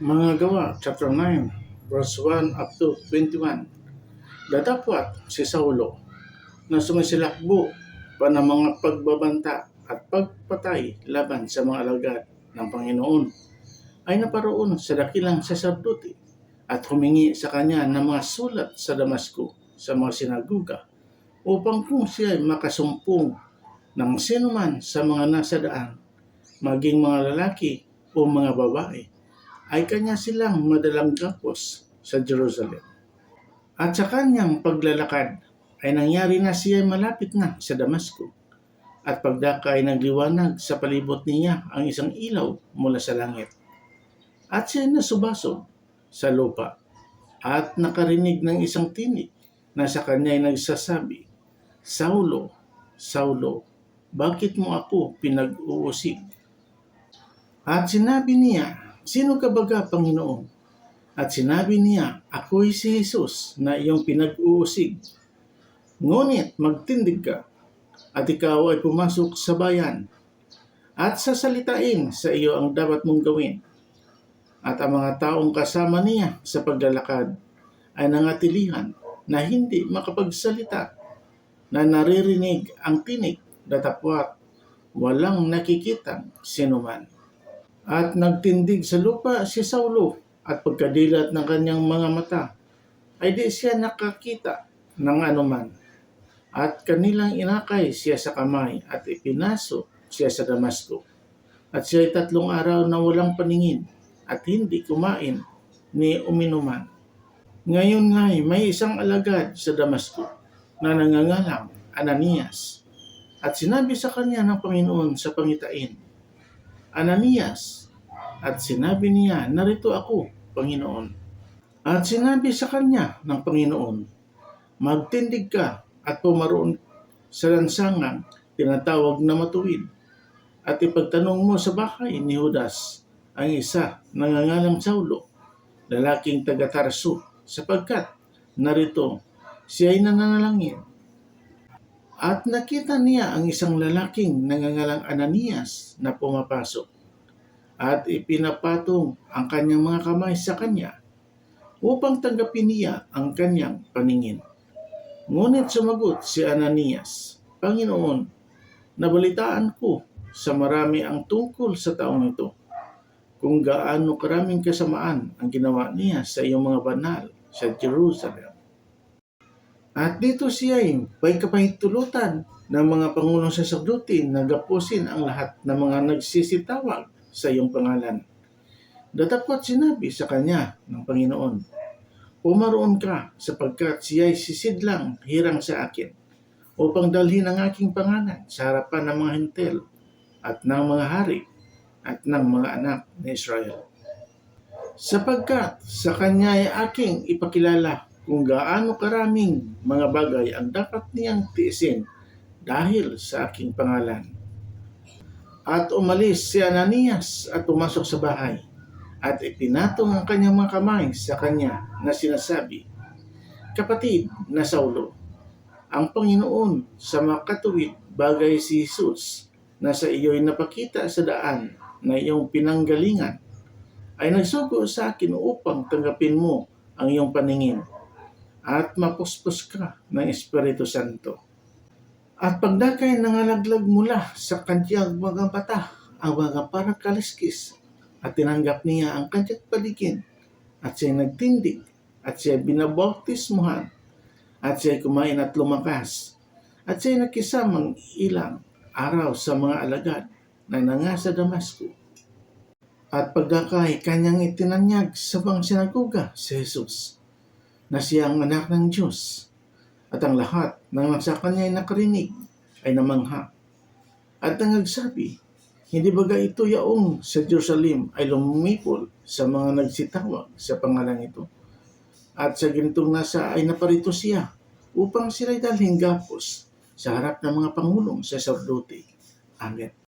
Mga gawa, chapter 9, verse 1 up to 21. Datapwat si Saulo na sumisilakbo pa ng mga pagbabanta at pagpatay laban sa mga alagad ng Panginoon ay naparoon sa dakilang saserdote at humingi sa kanya ng mga sulat sa Damasco sa mga sinaguga upang kung siya ay makasumpong ng sinuman sa mga nasa daan, maging mga lalaki o mga babae, ay kanya silang madalang gapos sa Jerusalem. At sa kanyang paglalakad ay nangyari na siya malapit na sa Damasco. At pagdaka ay nagliwanag sa palibot niya ang isang ilaw mula sa langit. At siya nasubasog sa lupa at nakarinig ng isang tinig na sa kanya ay nagsasabi, Saulo, Saulo, bakit mo ako pinag-uusig? At sinabi niya, Sino ka baga, Panginoon? At sinabi niya, Ako'y si Jesus na iyong pinag-uusig. Ngunit magtindig ka, at ikaw ay pumasok sa bayan, at sasalitain sa iyo ang dapat mong gawin. At ang mga taong kasama niya sa paglalakad ay nangatilihan na hindi makapagsalita, na naririnig ang tinig datapwat walang nakikitang sinuman. At nagtindig sa lupa si Saulo at pagkadilat ng kanyang mga mata ay di siya nakakita ng anuman. At kanilang inakay siya sa kamay at ipinaso siya sa Damasco. At siya ay tatlong araw na walang paningin at hindi kumain ni uminuman. Ngayon nga may isang alagad sa Damasco na nangangalang Ananias. At sinabi sa kanya ng Panginoon sa pangitain, Ananias, at sinabi niya, narito ako, Panginoon. At sinabi sa kanya ng Panginoon, magtindig ka at pumaroon sa lansangang tinatawag na matuwid. At ipagtanong mo sa bahay ni Judas ang isa nangangalang Saulo, lalaking taga Tarso, sapagkat narito siya ay nananalangin. At nakita niya ang isang lalaking nangangalang Ananias na pumapasok at ipinapatong ang kanyang mga kamay sa kanya upang tanggapin niya ang kanyang paningin. Ngunit sumagot si Ananias, Panginoon, nabalitaan ko sa marami ang tungkol sa taong ito, kung gaano karaming kasamaan ang ginawa niya sa iyong mga banal sa Jerusalem. At dito siya ay may kapahintulutan ng mga pangulong saserdote na gapusin ang lahat ng mga nagsisitawag sa iyong pangalan. Datapot sinabi sa kanya ng Panginoon, Pumaroon ka sapagkat siya ay sisidlang hirang sa akin upang dalhin ang aking pangalan sa harapan ng mga hintel at ng mga hari at ng mga anak ni Israel. Sapagkat sa kanya ay aking ipakilala kung gaano karaming mga bagay ang dapat niyang tiisin dahil sa aking pangalan. At umalis si Ananias at pumasok sa bahay at ipinatong ang kanyang mga kamay sa kanya na sinasabi, Kapatid na Saulo, ang Panginoon sa makatuwid bagay si Jesus na sa iyo'y napakita sa daan na iyong pinanggalingan ay nagsugo sa akin upang tanggapin mo ang iyong paningin at mapuspos ka ng Espiritu Santo. At pagdakay nangalaglag mula sa kanyang mga mata ang mga parang kaliskis at tinanggap niya ang kanyang paligid at siya nagtindig at siya binabautismuhan at siya kumain at lumakas at siya nakisamang ilang araw sa mga alagad na nanga sa Damasco. At pagdakay kanyang itinanyag sa mga sinagoga si Jesus na siya ang anak ng Diyos at ang lahat ng nasa kanya ay nakarinig ay namangha. At nangagsabi, hindi baga ito yaong sa Jerusalem ay lumipol sa mga nagsitawag sa pangalan ito. At sa ganitong nasa ay naparito siya upang sila'y dalhin gapos sa harap ng mga pangulong sa sardote. Amen.